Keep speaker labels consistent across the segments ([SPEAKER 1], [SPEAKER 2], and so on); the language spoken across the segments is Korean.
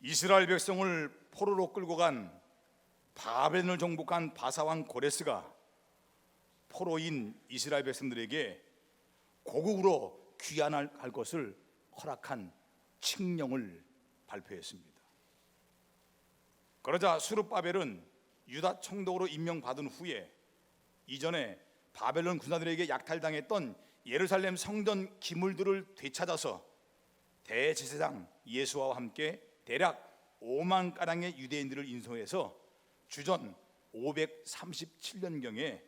[SPEAKER 1] 이스라엘 백성을 포로로 끌고 간 바벨론을 정복한 바사왕 고레스가 포로인 이스라엘 백성들에게 고국으로 귀환할 할 것을 허락한 칙령을 발표했습니다. 그러자 수르바벨은 유다 총독으로 임명받은 후에 이전에 바벨론 군사들에게 약탈당했던 예루살렘 성전 기물들을 되찾아서 대제사장 예수와 함께 대략 5만 가량의 유대인들을 인소해서 주전 537년경에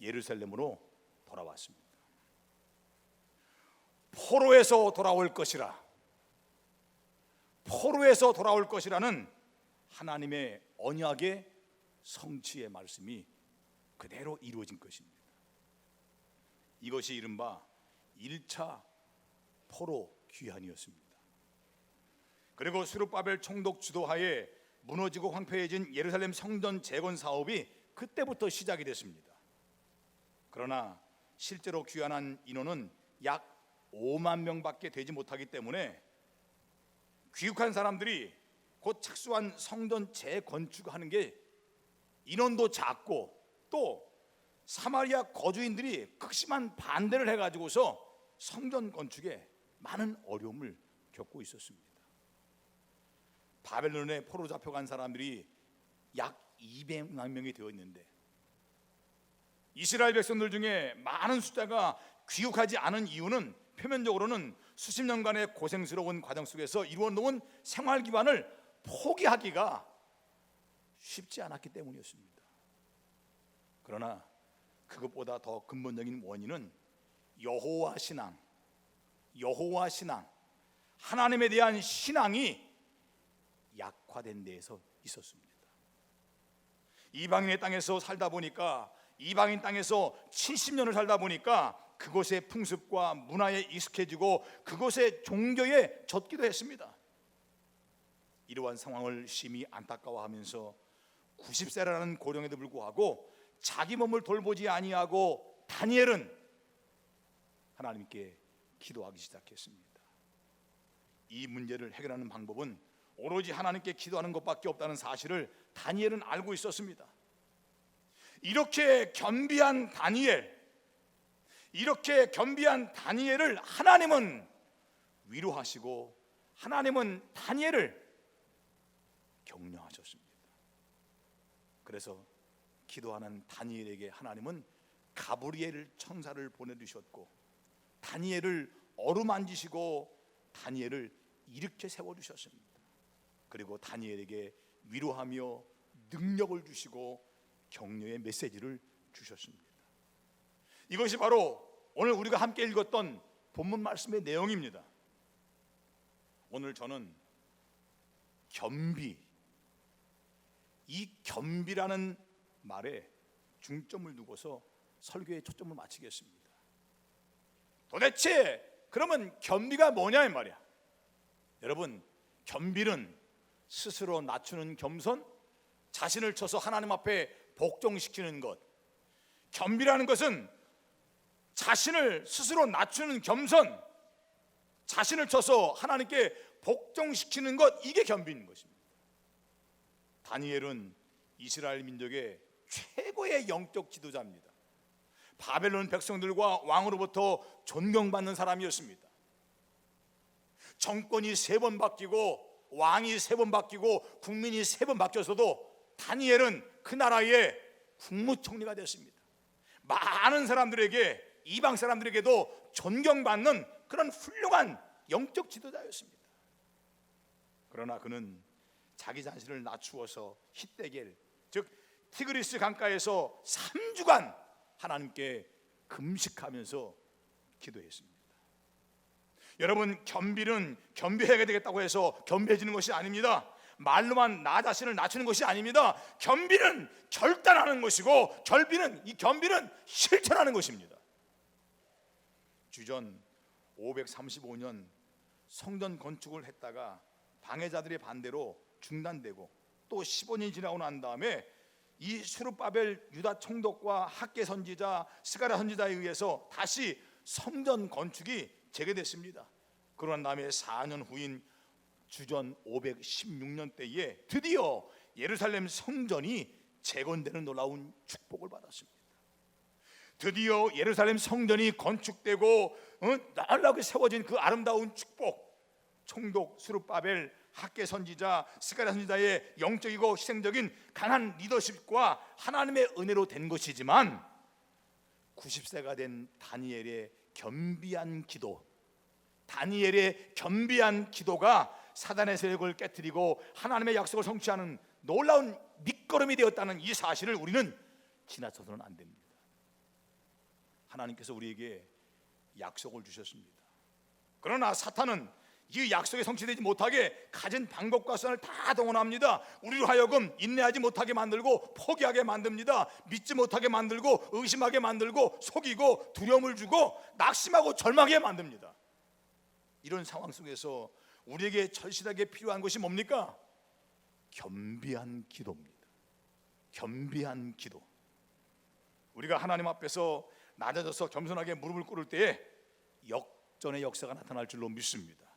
[SPEAKER 1] 예루살렘으로 돌아왔습니다. 포로에서 돌아올 것이라 포로에서 돌아올 것이라는 하나님의 언약의 성취의 말씀이 그대로 이루어진 것입니다. 이것이 이른바 1차 포로 귀환이었습니다. 그리고 수르바벨 총독 주도하에 무너지고 황폐해진 예루살렘 성전 재건 사업이 그때부터 시작이 됐습니다. 그러나 실제로 귀환한 인원은 약 5만 명밖에 되지 못하기 때문에 귀국한 사람들이 곧 착수한 성전 재건축하는 게 인원도 작고 또 사마리아 거주인들이 극심한 반대를 해가지고서 성전 건축에 많은 어려움을 겪고 있었습니다. 바벨론에 포로 잡혀간 사람들이 약 200만 명이 되어 있는데 이스라엘 백성들 중에 많은 숫자가 귀국하지 않은 이유는 표면적으로는 수십 년간의 고생스러운 과정 속에서 이루어 놓은 생활 기반을 포기하기가 쉽지 않았기 때문이었습니다. 그러나 그것보다 더 근본적인 원인은 여호와 신앙, 여호와 신앙, 하나님에 대한 신앙이 약화된 데에서 있었습니다. 이방인의 땅에서 살다 보니까 이방인 땅에서 70년을 살다 보니까 그곳의 풍습과 문화에 익숙해지고 그곳의 종교에 젖기도 했습니다. 이러한 상황을 심히 안타까워하면서 90세라는 고령에도 불구하고 자기 몸을 돌보지 아니하고 다니엘은 하나님께 기도하기 시작했습니다. 이 문제를 해결하는 방법은 오로지 하나님께 기도하는 것밖에 없다는 사실을 다니엘은 알고 있었습니다. 이렇게 겸비한 다니엘, 이렇게 겸비한 다니엘을 하나님은 위로하시고 하나님은 다니엘을 격려하셨습니다. 그래서 기도하는 다니엘에게 하나님은 가브리엘 천사를 보내주셨고 다니엘을 어루만지시고 다니엘을 일으켜 세워주셨습니다. 그리고 다니엘에게 위로하며 능력을 주시고 격려의 메시지를 주셨습니다. 이것이 바로 오늘 우리가 함께 읽었던 본문 말씀의 내용입니다. 오늘 저는 겸비, 이 겸비라는 말에 중점을 두고서 설교의 초점을 맞추겠습니다. 도대체 그러면 겸비가 뭐냐 이 말이야. 여러분, 겸비는 스스로 낮추는 겸손, 자신을 쳐서 하나님 앞에 복종시키는 것. 겸비라는 것은 자신을 스스로 낮추는 겸손, 자신을 쳐서 하나님께 복종시키는 것 이게 겸비인 것입니다. 다니엘은 이스라엘 민족의 최고의 영적 지도자입니다. 바벨론 백성들과 왕으로부터 존경받는 사람이었습니다. 정권이 세 번 바뀌고 왕이 세 번 바뀌고 국민이 세 번 바뀌어서도 다니엘은 그 나라의 국무총리가 됐습니다. 많은 사람들에게 이방 사람들에게도 존경받는 그런 훌륭한 영적 지도자였습니다. 그러나 그는 자기 자신을 낮추어서 히데겔 즉 티그리스 강가에서 3주간 하나님께 금식하면서 기도했습니다. 여러분 겸비는 겸비해야 되겠다고 해서 겸비해지는 것이 아닙니다. 말로만 나 자신을 낮추는 것이 아닙니다. 겸비는 결단하는 것이고 결비는 이 겸비는 실천하는 것입니다. 주전 535년 성전 건축을 했다가 방해자들의 반대로 중단되고 또 15년이 지나고 난 다음에 이 수르바벨 유다 총독과 학계 선지자 스가랴 선지자에 의해서 다시 성전 건축이 재개됐습니다. 그러난 다음에 4년 후인 주전 516년 때에 드디어 예루살렘 성전이 재건되는 놀라운 축복을 받았습니다. 드디어 예루살렘 성전이 건축되고 어? 날라게 세워진 그 아름다운 축복 총독 수르바벨 학계 선지자 스가랴 선지자의 영적이고 희생적인 강한 리더십과 하나님의 은혜로 된 것이지만 90세가 된 다니엘의 겸비한 기도 다니엘의 겸비한 기도가 사단의 세력을 깨뜨리고 하나님의 약속을 성취하는 놀라운 밑거름이 되었다는 이 사실을 우리는 지나쳐서는 안 됩니다. 하나님께서 우리에게 약속을 주셨습니다. 그러나 사탄은 이 약속이 성취되지 못하게 가진 방법과 선을 다 동원합니다. 우리로 하여금 인내하지 못하게 만들고 포기하게 만듭니다. 믿지 못하게 만들고 의심하게 만들고 속이고 두려움을 주고 낙심하고 절망하게 만듭니다. 이런 상황 속에서 우리에게 절실하게 필요한 것이 뭡니까? 겸비한 기도입니다. 겸비한 기도. 우리가 하나님 앞에서 낮아져서 겸손하게 무릎을 꿇을 때에 역전의 역사가 나타날 줄로 믿습니다.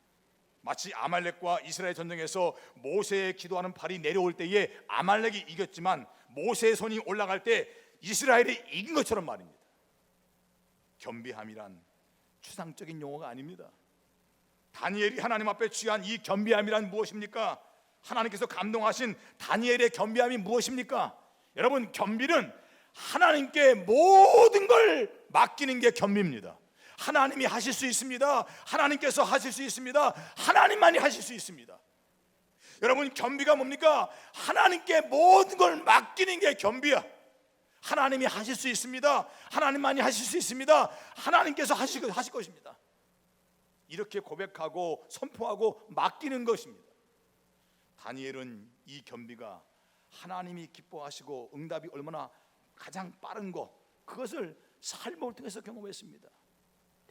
[SPEAKER 1] 마치 아말렉과 이스라엘 전쟁에서 모세의 기도하는 발이 내려올 때에 아말렉이 이겼지만 모세의 손이 올라갈 때 이스라엘이 이긴 것처럼 말입니다. 겸비함이란 추상적인 용어가 아닙니다. 다니엘이 하나님 앞에 취한 이 겸비함이란 무엇입니까? 하나님께서 감동하신 다니엘의 겸비함이 무엇입니까? 여러분 겸비는 하나님께 모든 걸 맡기는 게 겸비입니다. 하나님이 하실 수 있습니다. 하나님께서 하실 수 있습니다. 하나님만이 하실 수 있습니다. 여러분 겸비가 뭡니까? 하나님께 모든 걸 맡기는 게 겸비야. 하나님이 하실 수 있습니다. 하나님만이 하실 수 있습니다. 하나님께서 하실, 하실 것입니다. 이렇게 고백하고 선포하고 맡기는 것입니다. 다니엘은 이 겸비가 하나님이 기뻐하시고 응답이 얼마나 가장 빠른 것 그것을 삶을 통해서 경험했습니다.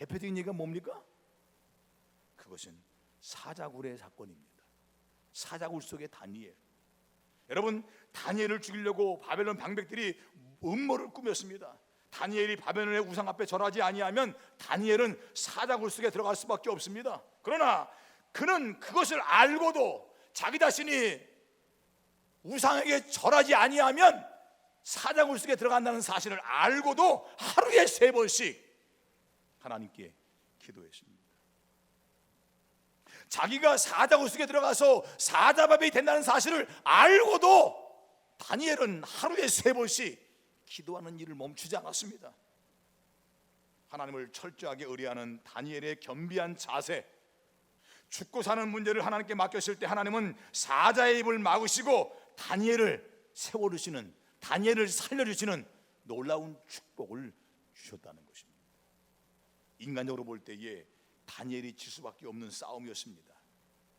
[SPEAKER 1] 대표적인 얘기가 뭡니까? 그것은 사자굴의 사건입니다. 사자굴 속의 다니엘. 여러분 다니엘을 죽이려고 바벨론 방백들이 음모를 꾸몄습니다. 다니엘이 바벨론의 우상 앞에 절하지 아니하면 다니엘은 사자굴 속에 들어갈 수밖에 없습니다. 그러나 그는 그것을 알고도 자기 자신이 우상에게 절하지 아니하면 사자굴 속에 들어간다는 사실을 알고도 하루에 세 번씩 하나님께 기도했습니다. 자기가 사자굴 속에 들어가서 사자밥이 된다는 사실을 알고도 다니엘은 하루에 세 번씩 기도하는 일을 멈추지 않았습니다. 하나님을 철저하게 의뢰하는 다니엘의 겸비한 자세, 죽고 사는 문제를 하나님께 맡겼을 때 하나님은 사자의 입을 막으시고 다니엘을 세워주시는 다니엘을 살려주시는 놀라운 축복을 주셨다는 것입니다. 인간적으로 볼 때에 다니엘이 질 수밖에 없는 싸움이었습니다.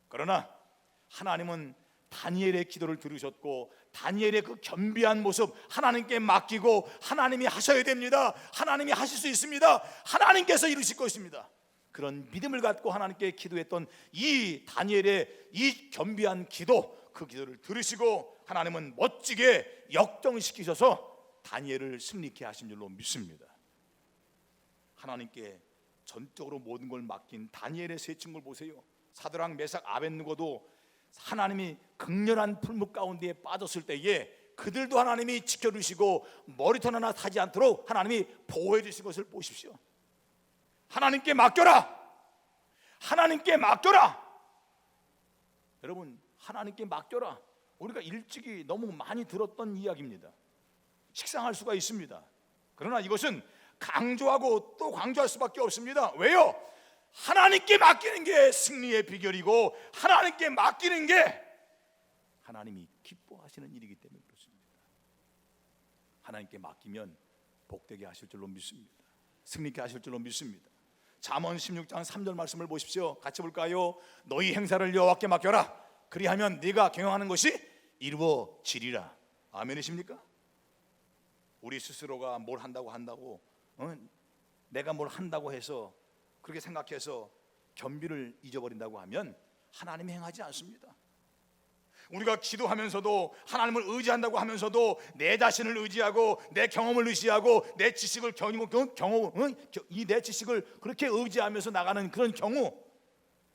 [SPEAKER 1] 그러나 하나님은 다니엘의 기도를 들으셨고 다니엘의 그 겸비한 모습 하나님께 맡기고 하나님이 하셔야 됩니다. 하나님이 하실 수 있습니다. 하나님께서 이루실 것입니다. 그런 믿음을 갖고 하나님께 기도했던 이 다니엘의 이 겸비한 기도 그 기도를 들으시고 하나님은 멋지게 역정시키셔서 다니엘을 승리케 하신 줄로 믿습니다. 하나님께 전적으로 모든 걸 맡긴 다니엘의 세 친구를 보세요. 사드랑 메삭 아벤누고도 하나님이 극렬한 풀무 가운데에 빠졌을 때에 그들도 하나님이 지켜주시고 머리털 하나 타지 않도록 하나님이 보호해 주신 것을 보십시오. 하나님께 맡겨라. 하나님께 맡겨라. 여러분 하나님께 맡겨라. 우리가 일찍이 너무 많이 들었던 이야기입니다. 식상할 수가 있습니다. 그러나 이것은 강조하고 또 강조할 수밖에 없습니다. 왜요? 하나님께 맡기는 게 승리의 비결이고 하나님께 맡기는 게 하나님이 기뻐하시는 일이기 때문에 그렇습니다. 하나님께 맡기면 복되게 하실 줄로 믿습니다. 승리케 하실 줄로 믿습니다. 잠언 16장 3절 말씀을 보십시오. 같이 볼까요? 너희 행사를 여호와께 맡겨라. 그리하면 네가 경영하는 것이 이루어지리라. 아멘이십니까? 우리 스스로가 뭘 한다고 한다고 어? 내가 뭘 한다고 해서 그렇게 생각해서 겸비를 잊어버린다고 하면 하나님이 행하지 않습니다. 우리가 기도하면서도 하나님을 의지한다고 하면서도 내 자신을 의지하고 내 경험을 의지하고 내 지식을 경험 경험 이내 지식을 그렇게 의지하면서 나가는 그런 경우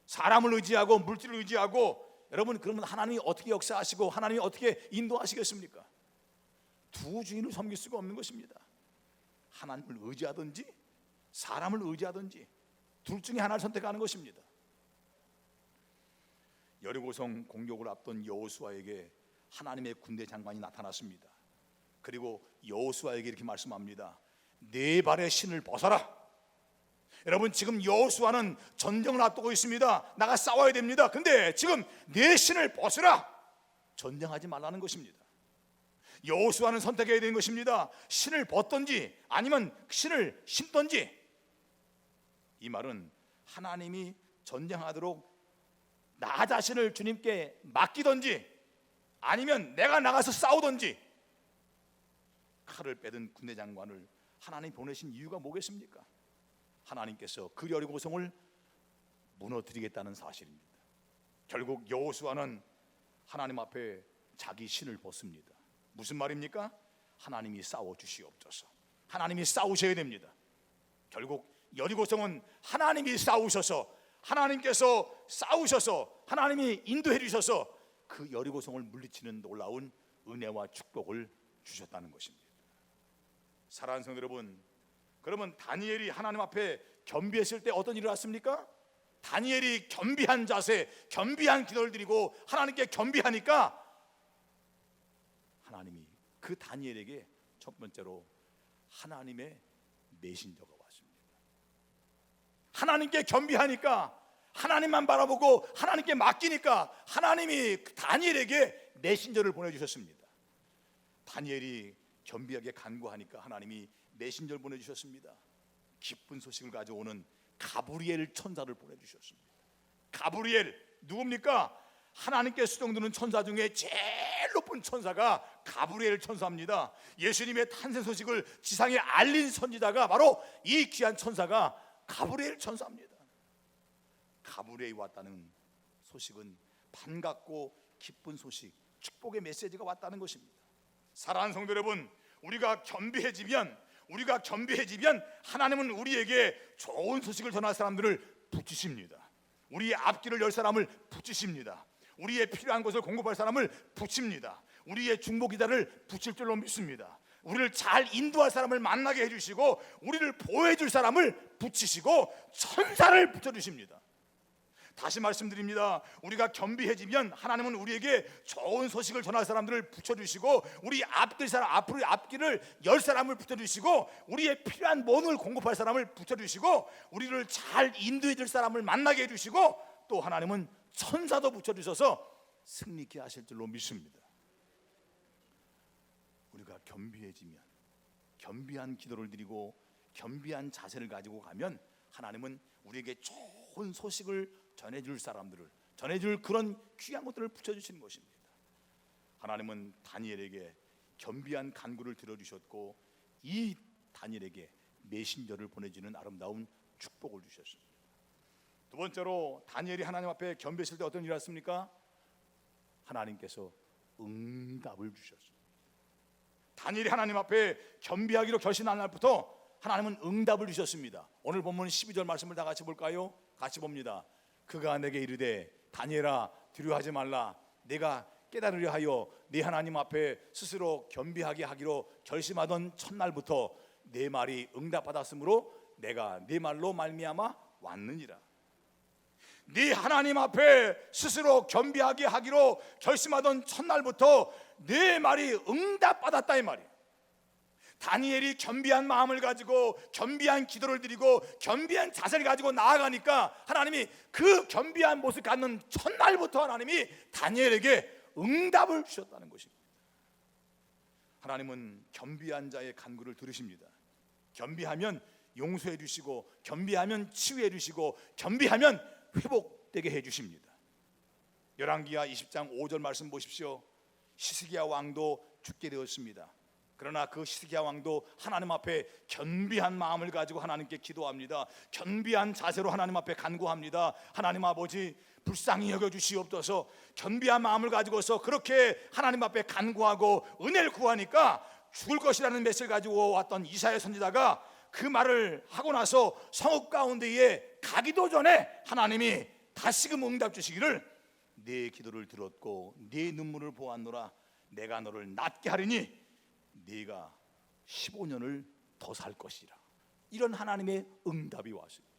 [SPEAKER 1] 사람을 의지하고 물질을 의지하고 여러분 그러면 하나님이 어떻게 역사하시고 하나님이 어떻게 인도하시겠습니까? 두 주인을 섬길 수가 없는 것입니다. 하나님을 의지하든지 사람을 의지하든지 둘 중에 하나를 선택하는 것입니다. 여리고성 공격을 앞둔 여호수아에게 하나님의 군대 장관이 나타났습니다. 그리고 여호수아에게 이렇게 말씀합니다. 네 발의 신을 벗어라. 여러분 지금 여호수아는 전쟁을 앞두고 있습니다. 나가 싸워야 됩니다. 근데 지금 내 신을 벗으라. 전쟁하지 말라는 것입니다. 여호수아는 선택해야 되는 것입니다. 신을 벗던지 아니면 신을 신던지. 이 말은 하나님이 전쟁하도록 나 자신을 주님께 맡기던지 아니면 내가 나가서 싸우던지 칼을 빼든 군대 장관을 하나님 보내신 이유가 뭐겠습니까? 하나님께서 그 여리 고성을 무너뜨리겠다는 사실입니다. 결국 여호수아는 하나님 앞에 자기 신을 벗습니다. 무슨 말입니까? 하나님이 싸워 주시옵소서. 하나님이 싸우셔야 됩니다. 결국 여리고성은 하나님이 싸우셔서 하나님께서 싸우셔서 하나님이 인도해 주셔서 그 여리고성을 물리치는 놀라운 은혜와 축복을 주셨다는 것입니다. 사랑하는 성도 여러분, 그러면 다니엘이 하나님 앞에 겸비했을 때 어떤 일을 했습니까? 다니엘이 겸비한 자세, 겸비한 기도를 드리고 하나님께 겸비하니까 그 다니엘에게 첫 번째로 하나님의 메신저가 왔습니다. 하나님께 겸비하니까 하나님만 바라보고 하나님께 맡기니까 하나님이 다니엘에게 메신저를 보내주셨습니다. 다니엘이 겸비하게 간구하니까 하나님이 메신저를 보내주셨습니다. 기쁜 소식을 가져오는 가브리엘 천사를 보내주셨습니다. 가브리엘 누굽니까? 하나님께 수종드는 천사 중에 제일 높은 천사가 가브리엘 천사입니다. 예수님의 탄생 소식을 지상에 알린 선지자가 바로 이 귀한 천사가 가브리엘 천사입니다. 가브리엘이 왔다는 소식은 반갑고 기쁜 소식, 축복의 메시지가 왔다는 것입니다. 사랑하는 성도 여러분, 우리가 겸비해지면 우리가 겸비해지면 하나님은 우리에게 좋은 소식을 전할 사람들을 붙이십니다. 우리의 앞길을 열 사람을 붙이십니다. 우리의 필요한 것을 공급할 사람을 붙입니다. 우리의 중보 기다를 붙일 줄로 믿습니다. 우리를 잘 인도할 사람을 만나게 해주시고 우리를 보호해 줄 사람을 붙이시고 천사를 붙여주십니다. 다시 말씀드립니다. 우리가 겸비해지면 하나님은 우리에게 좋은 소식을 전할 사람들을 붙여주시고 우리 앞길 사람 앞으로 앞길을 열 사람을 붙여주시고 우리의 필요한 모든 공급할 사람을 붙여주시고 우리를 잘 인도해줄 사람을 만나게 해주시고 또 하나님은 천사도 붙여주셔서 승리케 하실 줄로 믿습니다. 우리가 겸비해지면 겸비한 기도를 드리고 겸비한 자세를 가지고 가면 하나님은 우리에게 좋은 소식을 전해줄 사람들을 전해줄 그런 귀한 것들을 붙여주시는 것입니다. 하나님은 다니엘에게 겸비한 간구를 들어주셨고 이 다니엘에게 메신저를 보내주는 아름다운 축복을 주셨습니다. 두 번째로 다니엘이 하나님 앞에 겸비했을 때 어떤 일이 왔습니까? 하나님께서 응답을 주셨습니다. 다니엘이 하나님 앞에 겸비하기로 결심한 날부터 하나님은 응답을 주셨습니다. 오늘 본문 12절 말씀을 다 같이 볼까요? 같이 봅니다. 그가 내게 이르되 다니엘아 두려워하지 말라 내가 깨달으려 하여 네 하나님 앞에 스스로 겸비하게 하기로 결심하던 첫날부터 내 말이 응답받았으므로 내가 네 말로 말미암아 왔느니라. 네 하나님 앞에 스스로 겸비하게 하기로 결심하던 첫날부터 내 말이 응답받았다 이 말이에요. 다니엘이 겸비한 마음을 가지고 겸비한 기도를 드리고 겸비한 자세를 가지고 나아가니까 하나님이 그 겸비한 모습 갖는 첫날부터 하나님이 다니엘에게 응답을 주셨다는 것입니다. 하나님은 겸비한 자의 간구를 들으십니다. 겸비하면 용서해 주시고 겸비하면 치유해 주시고 겸비하면 회복되게 해 주십니다. 열왕기하 20장 5절 말씀 보십시오. 시스기야 왕도 죽게 되었습니다. 그러나 그 시스기야 왕도 하나님 앞에 겸비한 마음을 가지고 하나님께 기도합니다. 겸비한 자세로 하나님 앞에 간구합니다. 하나님 아버지 불쌍히 여겨 주시옵소서. 겸비한 마음을 가지고서 그렇게 하나님 앞에 간구하고 은혜를 구하니까 죽을 것이라는 메시지를 가지고 왔던 이사야 선지자가 그 말을 하고 나서 성읍 가운데에 가기도 전에 하나님이 다시금 응답 주시기를 내 기도를 들었고 내 눈물을 보았노라. 내가 너를 낫게 하리니 네가 15년을 더 살 것이라. 이런 하나님의 응답이 왔습니다.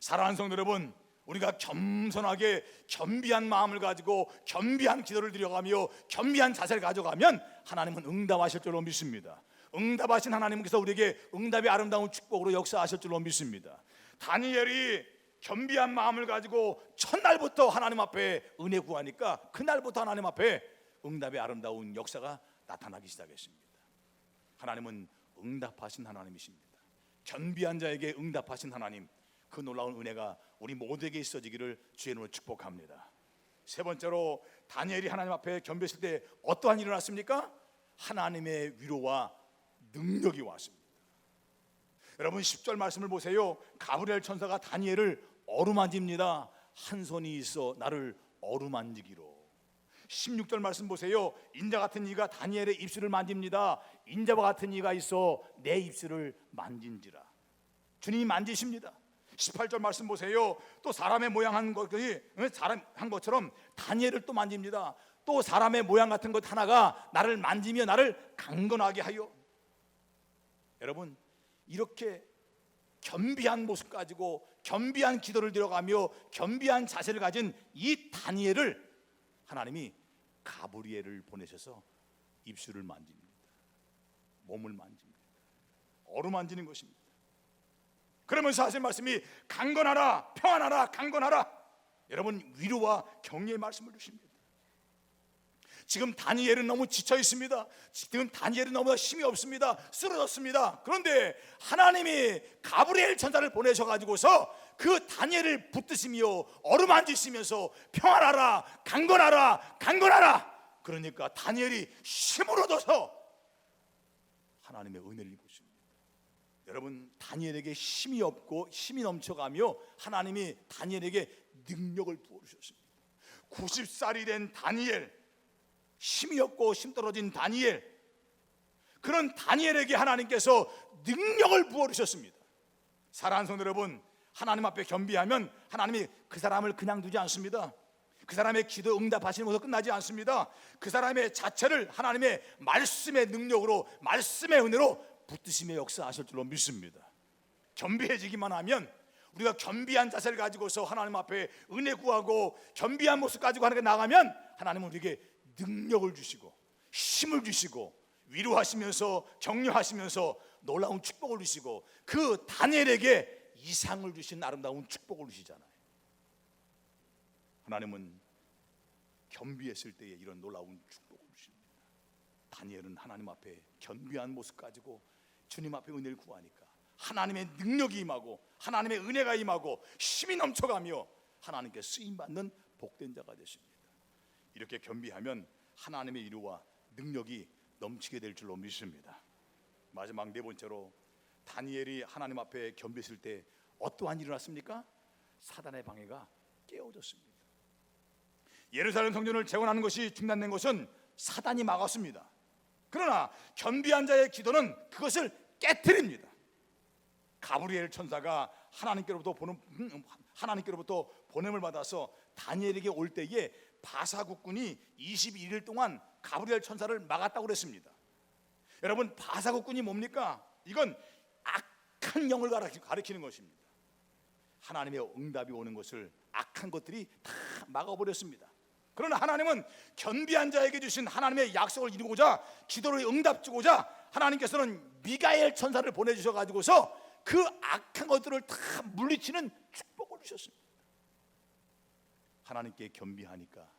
[SPEAKER 1] 사랑하는 성도 여러분 우리가 겸손하게 겸비한 마음을 가지고 겸비한 기도를 드려가며 겸비한 자세를 가져가면 하나님은 응답하실 줄로 믿습니다 응답하신 하나님께서 우리에게 응답의 아름다운 축복으로 역사하실 줄로 믿습니다 다니엘이 겸비한 마음을 가지고 첫날부터 하나님 앞에 은혜 구하니까 그날부터 하나님 앞에 응답의 아름다운 역사가 나타나기 시작했습니다. 하나님은 응답하신 하나님이십니다. 겸비한 자에게 응답하신 하나님, 그 놀라운 은혜가 우리 모두에게 있어지기를 주의 이름으로 축복합니다. 세 번째로 다니엘이 하나님 앞에 겸비했을 때 어떠한 일이 일어났습니까? 하나님의 위로와 능력이 왔습니다. 여러분 10절 말씀을 보세요. 가브리엘 천사가 다니엘을 어루만집니다. 한 손이 있어 나를 어루만지기로. 16절 말씀 보세요. 인자 같은 이가 다니엘의 입술을 만집니다. 인자와 같은 이가 있어 내 입술을 만진지라. 주님이 만지십니다. 18절 말씀 보세요. 또 사람의 모양 한 것이 사람 한 것처럼 다니엘을 또 만집니다. 또 사람의 모양 같은 것 하나가 나를 만지며 나를 강건하게 하여. 여러분 이렇게 겸비한 모습 가지고 겸비한 기도를 들어가며 겸비한 자세를 가진 이 다니엘을 하나님이 가브리엘을 보내셔서 입술을 만집니다. 몸을 만집니다. 어루만지는 것입니다. 그러면서 하신 말씀이 강건하라, 평안하라, 강건하라. 여러분 위로와 격려의 말씀을 주십니다. 지금 다니엘은 너무 지쳐 있습니다. 지금 다니엘은 너무 힘이 없습니다. 쓰러졌습니다. 그런데 하나님이 가브리엘 천사를 보내셔 가지고서 그 다니엘을 붙드시며 어루만지시면서 평안하라, 강건하라, 강건하라. 그러니까 다니엘이 힘을 얻어서 하나님의 은혜를 입으십니다. 여러분 다니엘에게 힘이 없고 힘이 넘쳐가며 하나님이 다니엘에게 능력을 부어 주셨습니다. 90살이 된 다니엘 힘이 없고 힘 떨어진 다니엘 그런 다니엘에게 하나님께서 능력을 부어 주셨습니다. 사랑하는 성도 여러분, 하나님 앞에 겸비하면 하나님이 그 사람을 그냥 두지 않습니다. 그 사람의 기도 응답하시는 것으로 끝나지 않습니다. 그 사람의 자체를 하나님의 말씀의 능력으로 말씀의 은혜로 붙드심의 역사하실 줄로 믿습니다. 겸비해지기만 하면 우리가 겸비한 자세를 가지고서 하나님 앞에 은혜 구하고 겸비한 모습 가지고 하나님께 나가면 하나님은 우리에게 능력을 주시고 힘을 주시고 위로하시면서 격려하시면서 놀라운 축복을 주시고 그 다니엘에게 이상을 주신 아름다운 축복을 주시잖아요. 하나님은 겸비했을 때에 이런 놀라운 축복을 주십니다. 다니엘은 하나님 앞에 겸비한 모습 가지고 주님 앞에 은혜를 구하니까 하나님의 능력이 임하고 하나님의 은혜가 임하고 힘이 넘쳐가며 하나님께 쓰임 받는 복된 자가 되십니다. 이렇게 겸비하면 하나님의 이루와 능력이 넘치게 될 줄로 믿습니다. 마지막 네 번째로 다니엘이 하나님 앞에 겸비했을 때 어떠한 일이 일어났습니까? 사단의 방해가 깨어졌습니다. 예루살렘 성전을 재건하는 것이 중단된 것은 사단이 막았습니다. 그러나 겸비한 자의 기도는 그것을 깨뜨립니다. 가브리엘 천사가 하나님께로부터 보는 하나님께로부터 보냄을 받아서 다니엘에게 올 때에 바사 국군이 21일 동안 가브리엘 천사를 막았다고 그랬습니다. 여러분 바사 국군이 뭡니까? 이건 악한 영을 가리키는 것입니다. 하나님의 응답이 오는 것을 악한 것들이 다 막아버렸습니다. 그러나 하나님은 견비한 자에게 주신 하나님의 약속을 이루고자 기도를 응답 주고자 하나님께서는 미가엘 천사를 보내주셔 가지고서 그 악한 것들을 다 물리치는 축복을 주셨습니다. 하나님께 겸비하니까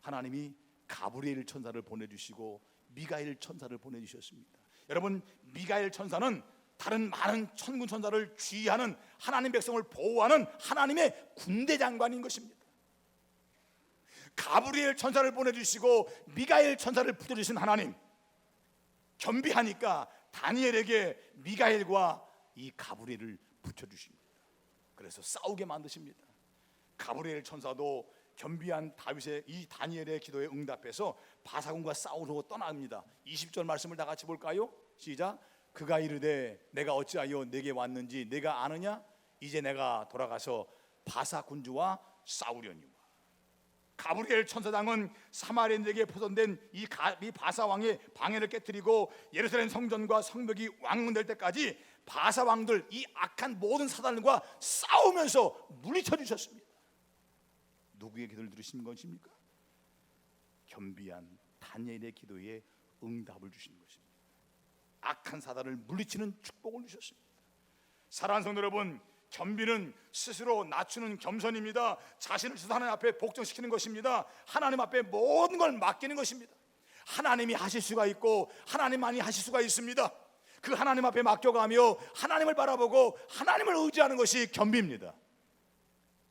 [SPEAKER 1] 하나님이 가브리엘 천사를 보내주시고 미가엘 천사를 보내주셨습니다. 여러분 미가엘 천사는 다른 많은 천군 천사를 주의하는 하나님 백성을 보호하는 하나님의 군대 장관인 것입니다. 가브리엘 천사를 보내주시고 미가엘 천사를 붙여주신 하나님 겸비하니까 다니엘에게 미가엘과 이 가브리엘을 붙여주십니다. 그래서 싸우게 만드십니다. 가브리엘 천사도 겸비한 다윗의 이 다니엘의 기도에 응답해서 바사군과 싸우러 떠납니다. 20절 말씀을 다 같이 볼까요? 시작. 그가 이르되 내가 어찌하여 내게 왔는지 내가 아느냐? 이제 내가 돌아가서 바사 군주와 싸우려니와. 가브리엘 천사장은 사마리아인에게 포선된 이, 가, 이 바사 왕의 방해를 깨뜨리고 예루살렘 성전과 성벽이 왕문될 때까지 바사 왕들 이 악한 모든 사단과 싸우면서 물리쳐 주셨습니다. 누구의 기도를 들으신 것입니까? 겸비한 다니엘의 기도에 응답을 주신 것입니다. 악한 사단을 물리치는 축복을 주셨습니다. 사랑하는 성도 여러분, 겸비는 스스로 낮추는 겸손입니다. 자신을 스스로 하나님 앞에 복종시키는 것입니다. 하나님 앞에 모든 걸 맡기는 것입니다. 하나님이 하실 수가 있고 하나님만이 하실 수가 있습니다. 그 하나님 앞에 맡겨가며 하나님을 바라보고 하나님을 의지하는 것이 겸비입니다.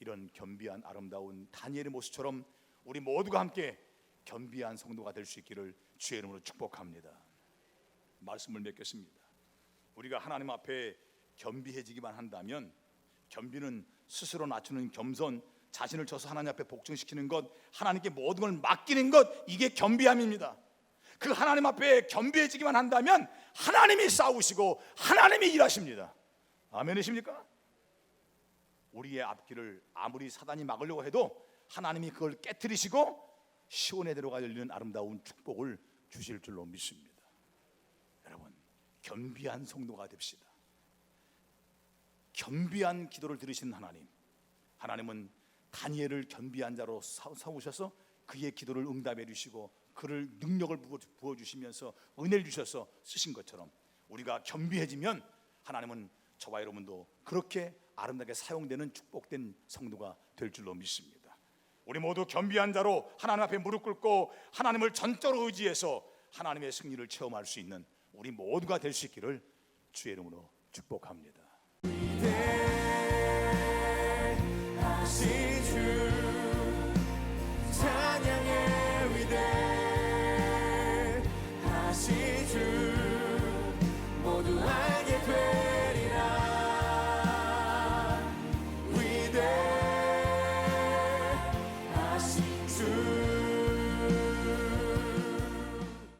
[SPEAKER 1] 이런 겸비한 아름다운 다니엘의 모습처럼 우리 모두가 함께 겸비한 성도가 될 수 있기를 주의 이름으로 축복합니다. 말씀을 맺겠습니다. 우리가 하나님 앞에 겸비해지기만 한다면 겸비는 스스로 낮추는 겸손, 자신을 져서 하나님 앞에 복종시키는 것, 하나님께 모든 걸 맡기는 것 이게 겸비함입니다. 그 하나님 앞에 겸비해지기만 한다면 하나님이 싸우시고 하나님이 일하십니다. 아멘이십니까? 우리의 앞길을 아무리 사단이 막으려고 해도 하나님이 그걸 깨뜨리시고 시온의 대로가 열리는 아름다운 축복을 주실 줄로 믿습니다. 여러분 겸비한 성도가 됩시다. 겸비한 기도를 들으시는 하나님. 하나님은 다니엘을 겸비한 자로 사- 삼으셔서 그의 기도를 응답해 주시고 그를 능력을 부어 주시면서 은혜를 주셔서 쓰신 것처럼 우리가 겸비해지면 하나님은 저와 여러분도 그렇게 아름답게 사용되는 축복된 성도가 될 줄로 믿습니다. 우리 모두 겸비한 자로 하나님 앞에 무릎 꿇고 하나님을 전적으로 의지해서 하나님의 승리를 체험할 수 있는 우리 모두가 될 수 있기를 주의 이름으로 축복합니다.